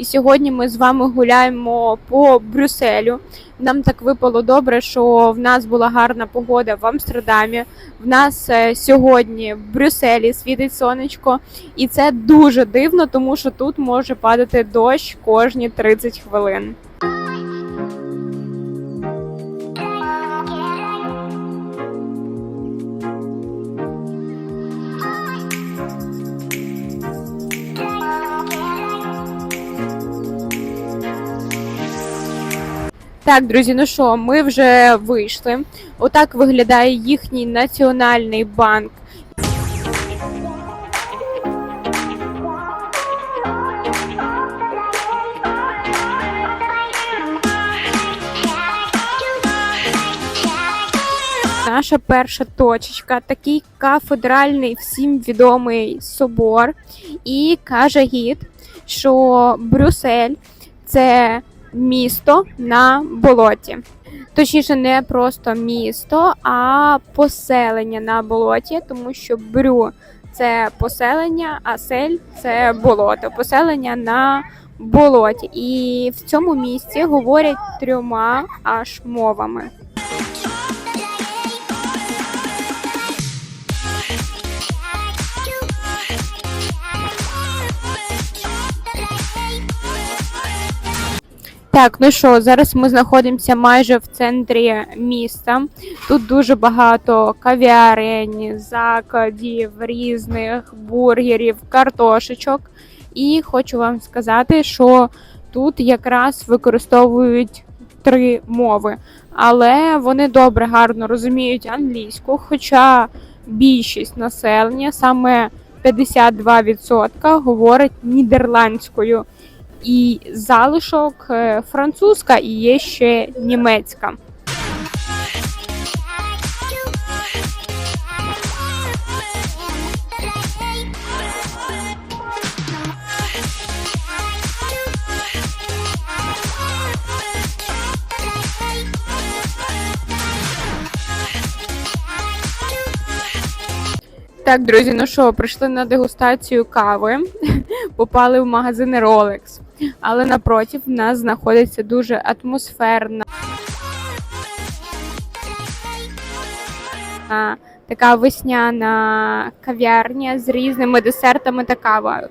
І сьогодні ми з вами гуляємо по Брюсселю. Нам так випало добре, що в нас була гарна погода в Амстердамі. В нас е, сьогодні в Брюсселі світить сонечко, і це дуже дивно, тому що тут може падати дощ кожні 30 хвилин. Так, друзі, ну що, ми вже вийшли. Отак виглядає їхній національний банк. Наша перша точечка, такий кафедральний всім відомий собор. І каже гід, що Брюссель це місто на болоті. Точніше, не просто місто, а поселення на болоті, тому що брю це поселення, а сель це болото. Поселення на болоті. І в цьому місці говорять трьома аж мовами. Так, ну що, зараз ми знаходимося майже в центрі міста. Тут дуже багато кав'ярень, закладів, різних бургерів, картошечок. І хочу вам сказати, що тут якраз використовують три мови, але вони добре, гарно розуміють англійську, хоча більшість населення, саме 52% говорить нідерландською і залишок е, французька і є ще німецька. Так, друзі, ну що, прийшли на дегустацію кави, попали в магазин Rolex. Але напротив в нас знаходиться дуже атмосферна така весняна кав'ярня з різними десертами та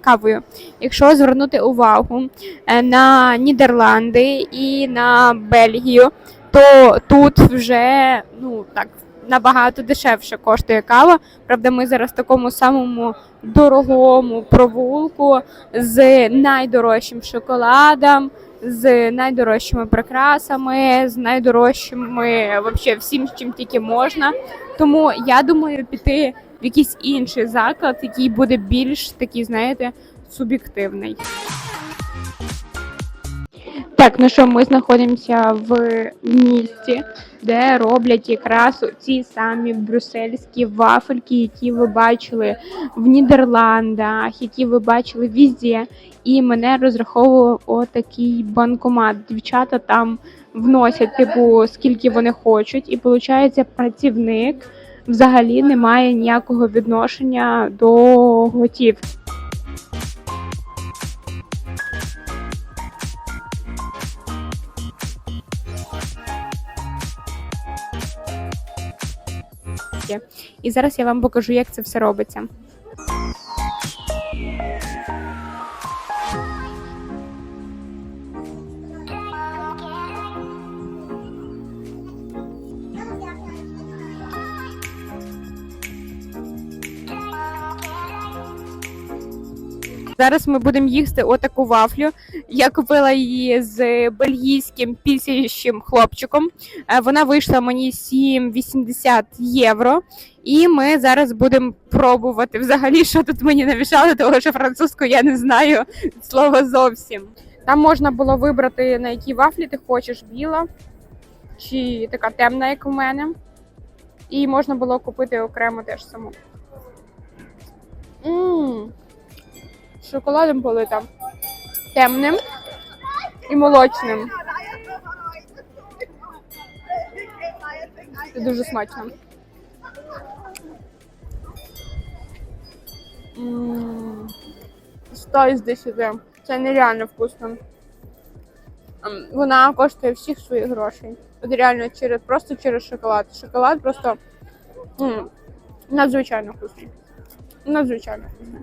кавою. Якщо звернути увагу е, на Нідерланди і на Бельгію, то тут вже ну так набагато дешевше коштує кава. Правда, ми зараз в такому самому дорогому провулку з найдорожчим шоколадом, з найдорожчими прикрасами, з найдорожчими вообще всім, чим тільки можна. Тому я думаю піти в якийсь інший заклад, який буде більш такий, знаєте, суб'єктивний. Так, ну що, ми знаходимося в місті, де роблять якраз ці самі брюссельські вафельки, які ви бачили в Нідерландах, які ви бачили везде. І мене розраховував отакий банкомат. Дівчата там вносять, типу, скільки вони хочуть, і виходить, працівник взагалі не має ніякого відношення до І зараз я вам покажу, як це все робиться. Зараз ми будемо їсти отаку вафлю. Я купила її з бельгійським пісящим хлопчиком. Е, Вона вийшла мені 7,80 євро. І ми зараз будемо пробувати взагалі, що тут мені навішали, тому що французьку я не знаю слова зовсім. Там можна було вибрати, на які вафлі ти хочеш, біла чи така темна, як у мене. І можна було купити окремо теж саму. Ммм, шоколадом полита. Темним і молочним. Це дуже смачно. 100 із 10. Це нереально вкусно. Ем, Вона коштує всіх своїх грошей. От реально через просто через шоколад. Шоколад просто надзвичайно вкусний. Надзвичайно вкусний.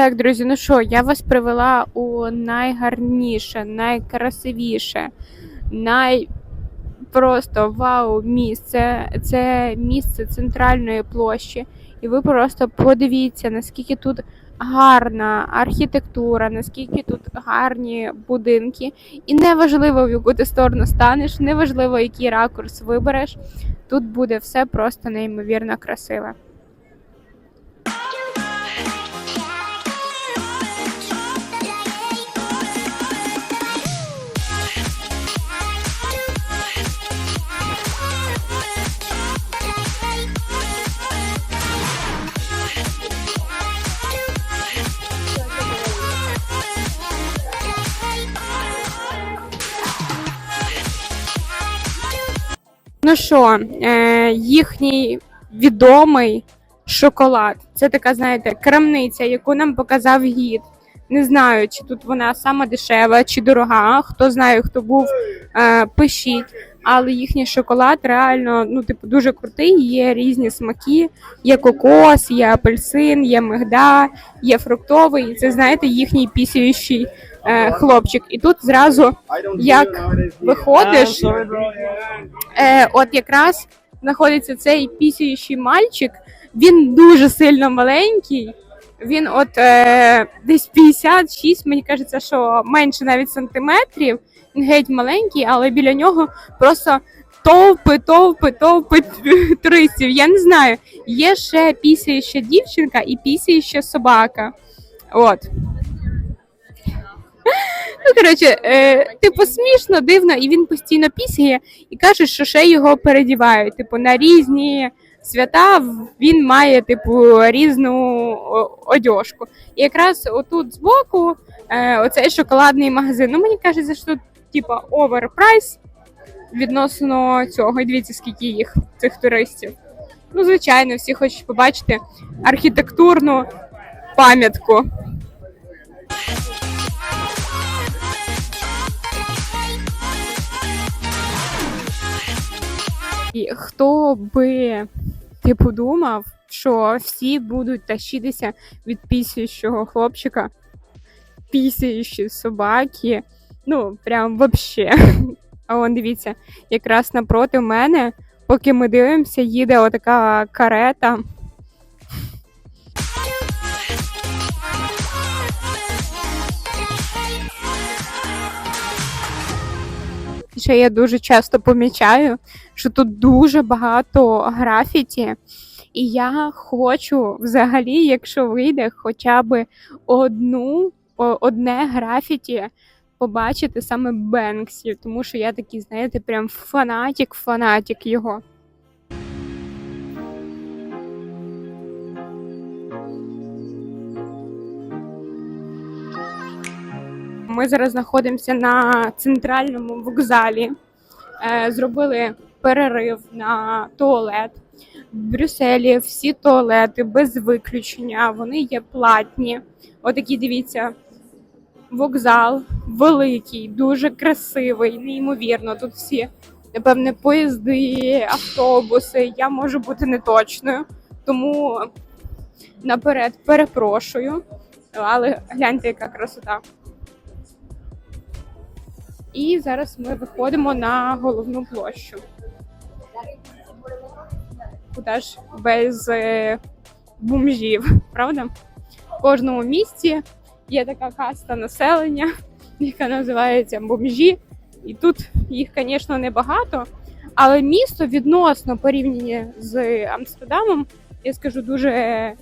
Так, друзі, ну що, я вас привела у найгарніше, найкрасивіше, най просто вау місце. Це місце центральної площі. І ви просто подивіться, наскільки тут гарна архітектура, наскільки тут гарні будинки. І неважливо, в яку ти сторону станеш, неважливо, який ракурс вибереш. Тут буде все просто неймовірно красиве. Ну що, е, їхній відомий шоколад. Це така, знаєте, крамниця, яку нам показав гід. Не знаю, чи тут вона сама дешева, чи дорога. Хто знає, хто був, е, пишіть. Але їхній шоколад реально ну, типу, дуже крутий. Є різні смаки. Є кокос, є апельсин, є мигда, є фруктовий. Це знаєте, їхній пісяючий е, хлопчик. І тут зразу як виходиш, е, от якраз знаходиться цей пісяючий мальчик. Він дуже сильно маленький. Він от е, десь 56, мені кажеться, що менше навіть сантиметрів. Він геть маленький, але біля нього просто товпи, товпи, товпи туристів. Я не знаю. Є ще пісяюча дівчинка і пісяюча собака. От. Ну, коротше, е, типу, смішно, дивно, і він постійно пісяє і каже, що ще його передівають. Типу, на різні свята він має, типу, різну одяжку. І якраз отут збоку е, оцей шоколадний магазин. Ну, мені кажеться, що тут, типу, оверпрайс відносно цього. І дивіться, скільки їх, цих туристів. Ну, звичайно, всі хочуть побачити архітектурну пам'ятку. І хто би ти подумав, що всі будуть тащитися від пісяючого хлопчика, пісяючі собаки. Ну, прям вообще. А вон дивіться, якраз напроти мене, поки ми дивимося, їде отака карета. Ще я дуже часто помічаю, що тут дуже багато графіті, і я хочу взагалі, якщо вийде, хоча б одну одне графіті побачити саме Бенксі, тому що я такий, знаєте, прям фанатік, фанатік його. Ми зараз знаходимося на центральному вокзалі. Е, Зробили перерив на туалет. В Брюсселі всі туалети без виключення, вони є платні. Отакі, дивіться, вокзал великий, дуже красивий, неймовірно. Тут всі, напевне, поїзди, автобуси. Я можу бути неточною, тому наперед перепрошую. Але гляньте, яка красота. І зараз ми виходимо на головну площу. Куди ж без е, бомжів, правда? В кожному місті є така каста населення, яка називається бомжі. І тут їх, звісно, небагато, але місто відносно порівняно з Амстердамом, я скажу, дуже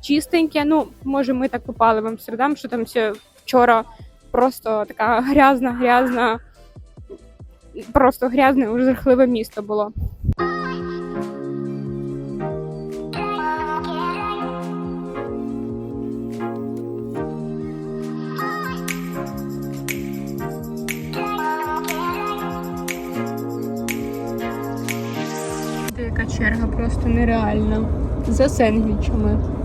чистеньке. Ну, може, ми так попали в Амстердам, що там все вчора просто така грязна, грязна, просто грязне, уже жахливе місто було. Черга просто нереальна за сендвічами.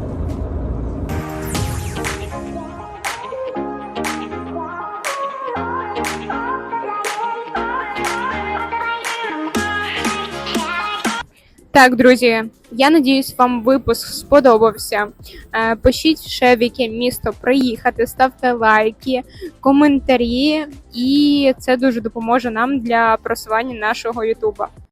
Так, друзі, я надіюсь, вам випуск сподобався. Е, Пишіть ще в яке місто приїхати, ставте лайки, коментарі, і це дуже допоможе нам для просування нашого Ютуба.